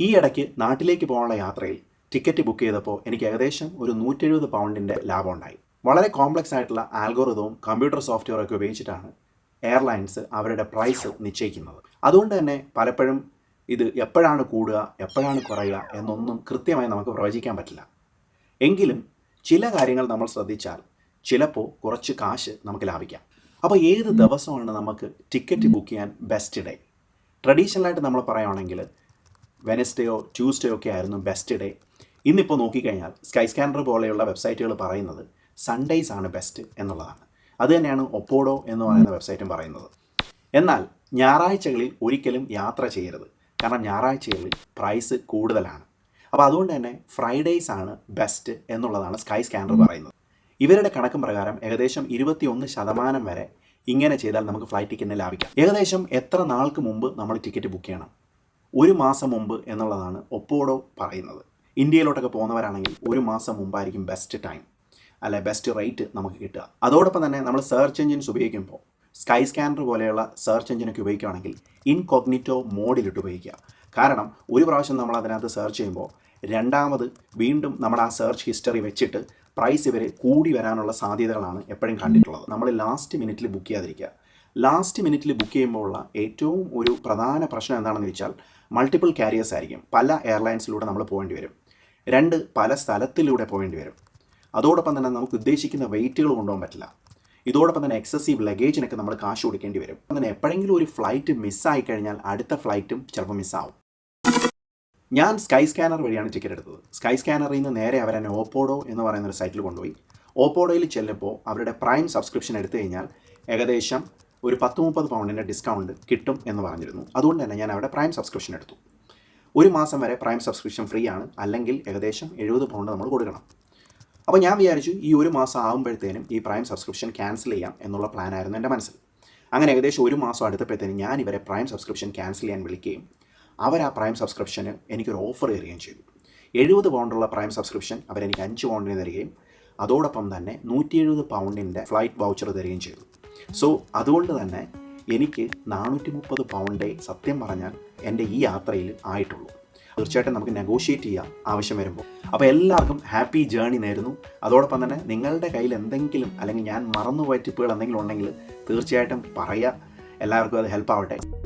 ഈ ഇടയ്ക്ക് നാട്ടിലേക്ക് പോകാനുള്ള യാത്രയിൽ ടിക്കറ്റ് ബുക്ക് ചെയ്തപ്പോൾ എനിക്ക് ഏകദേശം ഒരു നൂറ്റെഴുപത് പൗണ്ടിന്റെ ലാഭം ഉണ്ടായി വളരെ കോംപ്ലക്സ് ആയിട്ടുള്ള ആൽഗോറിതവും കമ്പ്യൂട്ടർ സോഫ്റ്റ്വെയർ ഒക്കെ ഉപയോഗിച്ചിട്ടാണ് എയർലൈൻസ് അവരുടെ പ്രൈസ് നിശ്ചയിക്കുന്നത്. അതുകൊണ്ട് തന്നെ പലപ്പോഴും ഇത് എപ്പോഴാണ് കൂടുക എപ്പോഴാണ് കുറയുക എന്നൊന്നും കൃത്യമായി നമുക്ക് പ്രവചിക്കാൻ പറ്റില്ല. എങ്കിലും ചില കാര്യങ്ങൾ നമ്മൾ ശ്രദ്ധിച്ചാൽ ചിലപ്പോൾ കുറച്ച് കാശ് നമുക്ക് ലാഭിക്കാം. അപ്പോൾ ഏത് ദിവസമാണ് നമുക്ക് ടിക്കറ്റ് ബുക്ക് ചെയ്യാൻ ബെസ്റ്റ് ഡേ? ട്രഡീഷണലായിട്ട് നമ്മൾ പറയുകയാണെങ്കിൽ വെനസ്ഡേയോ ട്യൂസ്ഡേയോ ഒക്കെ ആയിരുന്നു ബെസ്റ്റ് ഡേ ഇന്നിപ്പോൾ നോക്കിക്കഴിഞ്ഞാൽ സ്കൈ സ്കാനർ പോലെയുള്ള വെബ്സൈറ്റുകൾ പറയുന്നത് സൺഡേയ്സ് ആണ് ബെസ്റ്റ് എന്നുള്ളതാണ്. അത് തന്നെയാണ് ഒപ്പോഡോ എന്ന് പറയുന്ന വെബ്സൈറ്റും പറയുന്നത്. എന്നാൽ ഞായറാഴ്ചകളിൽ ഒരിക്കലും യാത്ര ചെയ്യരുത്. കാരണം ഞായറാഴ്ചകളിൽ പ്രൈസ് കൂടുതലാണ്. അപ്പോൾ അതുകൊണ്ട് തന്നെ ഫ്രൈഡേയ്സ് ആണ് ബെസ്റ്റ് എന്നുള്ളതാണ് സ്കൈ സ്കാനർ പറയുന്നത്. ഇവരുടെ കണക്കും പ്രകാരം ഏകദേശം ഇരുപത്തിയൊന്ന് ശതമാനം വരെ ഇങ്ങനെ ചെയ്താൽ നമുക്ക് ഫ്ലൈറ്റ് ടിക്കറ്റിന് ലാഭിക്കാം. ഏകദേശം എത്ര നാൾക്ക് മുമ്പ് നമ്മൾ ടിക്കറ്റ് ബുക്ക് ചെയ്യണം? ഒരു മാസം മുമ്പ് എന്നുള്ളതാണ് ഒപ്പോഡോ പറയുന്നത്. ഇന്ത്യയിലോട്ടൊക്കെ പോകുന്നവരാണെങ്കിൽ ഒരു മാസം മുമ്പായിരിക്കും ബെസ്റ്റ് ടൈം അല്ലെ ബെസ്റ്റ് റേറ്റ് നമുക്ക് കിട്ടുക. അതോടൊപ്പം തന്നെ നമ്മൾ സെർച്ച് എഞ്ചിൻസ് ഉപയോഗിക്കുമ്പോൾ സ്കൈ സ്കാനർ പോലെയുള്ള സെർച്ച് എഞ്ചിനൊക്കെ ഉപയോഗിക്കുകയാണെങ്കിൽ ഇൻകോഗ്നിറ്റോ മോഡിലിട്ട് ഉപയോഗിക്കുക. കാരണം ഒരു പ്രാവശ്യം നമ്മൾ അതിനകത്ത് സെർച്ച് ചെയ്യുമ്പോൾ രണ്ടാമത് വീണ്ടും നമ്മൾ ആ സെർച്ച് ഹിസ്റ്ററി വെച്ചിട്ട് പ്രൈസ് ഇവർ കൂടി വരാനുള്ള സാധ്യതകളാണ് എപ്പോഴും കണ്ടിട്ടുള്ളത്. നമ്മൾ ലാസ്റ്റ് മിനിറ്റിൽ ബുക്ക് ചെയ്യാതിരിക്കുക. ലാസ്റ്റ് മിനിറ്റിൽ ബുക്ക് ചെയ്യുമ്പോൾ ഉള്ള ഏറ്റവും ഒരു പ്രധാന പ്രശ്നം എന്താണെന്ന് വെച്ചാൽ മൾട്ടിപ്പിൾ കാരിയേഴ്സ് ആയിരിക്കും. പല എയർലൈൻസിലൂടെ നമ്മൾ പോകേണ്ടി വരും. രണ്ട് പല സ്ഥലത്തിലൂടെ പോകേണ്ടി വരും. അതോടൊപ്പം തന്നെ നമുക്ക് ഉദ്ദേശിക്കുന്ന വെയിറ്റുകൾ കൊണ്ടുപോകാൻ പറ്റില്ല. ഇതോടൊപ്പം തന്നെ എക്സസീവ് ലഗേജിനൊക്കെ നമ്മൾ കാശ് കൊടുക്കേണ്ടി വരും. അങ്ങനെ എപ്പോഴെങ്കിലും ഒരു ഫ്ലൈറ്റ് മിസ്സായി കഴിഞ്ഞാൽ അടുത്ത ഫ്ലൈറ്റും ചിലപ്പോൾ മിസ്സാവും ഞാൻ സ്കൈ സ്കാനർ വഴിയാണ് ടിക്കറ്റ് എടുത്തത്. സ്കൈ സ്കാനറിൽ നിന്ന് നേരെ അവർ എന്നെ ഓപ്പോഡോ എന്ന് പറയുന്ന ഒരു സൈറ്റിൽ കൊണ്ടുപോയി. ഓപ്പോഡോയിൽ ചെല്ലുമ്പോൾ അവരുടെ പ്രൈം സബ്സ്ക്രിപ്ഷൻ എടുത്തു കഴിഞ്ഞാൽ ഏകദേശം ഒരു പത്ത് മുപ്പത് പൗണ്ടിന്റെ ഡിസ്കൗണ്ട് കിട്ടും എന്ന് പറഞ്ഞിരുന്നു. അതുകൊണ്ട് തന്നെ ഞാൻ അവിടെ പ്രൈം സബ്സ്ക്രിപ്ഷൻ എടുത്തു. ഒരു മാസം വരെ പ്രൈം സബ്സ്ക്രിപ്ഷൻ ഫ്രീ ആണ്. അല്ലെങ്കിൽ ഏകദേശം എഴുപത് പൗണ്ട് നമ്മൾ കൊടുക്കണം. അപ്പോൾ ഞാൻ വിചാരിച്ചു ഈ ഒരു മാസം ആകുമ്പോഴത്തേനും ഈ പ്രൈം സബ്സ്ക്രിപ്ഷൻ ക്യാൻസൽ ചെയ്യാം എന്നുള്ള പ്ലാനായിരുന്നു എന്റെ മനസ്സിൽ. അങ്ങനെ ഏകദേശം ഒരു മാസം അടുത്തപ്പോഴത്തേനും ഞാൻ ഇവരെ പ്രൈം സബ്സ്ക്രിപ്ഷൻ ക്യാൻസൽ ചെയ്യാൻ വിളിക്കുകയും അവർ ആ പ്രൈം സബ്സ്ക്രിപ്ഷന് എനിക്കൊരു ഓഫർ തരികയും ചെയ്തു. എഴുപത് പൗണ്ടുള്ള പ്രൈം സബ്സ്ക്രിപ്ഷൻ അവരെനിക്ക് അഞ്ച് പൗണ്ടിന് തരികയും അതോടൊപ്പം തന്നെ നൂറ്റി എഴുപത് പൗണ്ടിന്റെ ഫ്ലൈറ്റ് വൗച്ചർ തരികയും ചെയ്തു. സോ അതുകൊണ്ട് തന്നെ എനിക്ക് നാനൂറ്റി മുപ്പത് പൗണ്ടേ സത്യം പറഞ്ഞാൽ എന്റെ ഈ യാത്രയിൽ ആയിട്ടുള്ളൂ. തീർച്ചയായിട്ടും നമുക്ക് നെഗോഷിയേറ്റ് ചെയ്യാം ആവശ്യം വരുമ്പോൾ. അപ്പോൾ എല്ലാവർക്കും ഹാപ്പി ജേണി നേരുന്നു. അതോടൊപ്പം തന്നെ നിങ്ങളുടെ കയ്യിൽ എന്തെങ്കിലും അല്ലെങ്കിൽ ഞാൻ മറന്നുപോയ ടിപ്പുകൾ എന്തെങ്കിലും ഉണ്ടെങ്കിൽ തീർച്ചയായിട്ടും പറയുക. എല്ലാവർക്കും അത് ഹെൽപ്പ് ആവട്ടെ.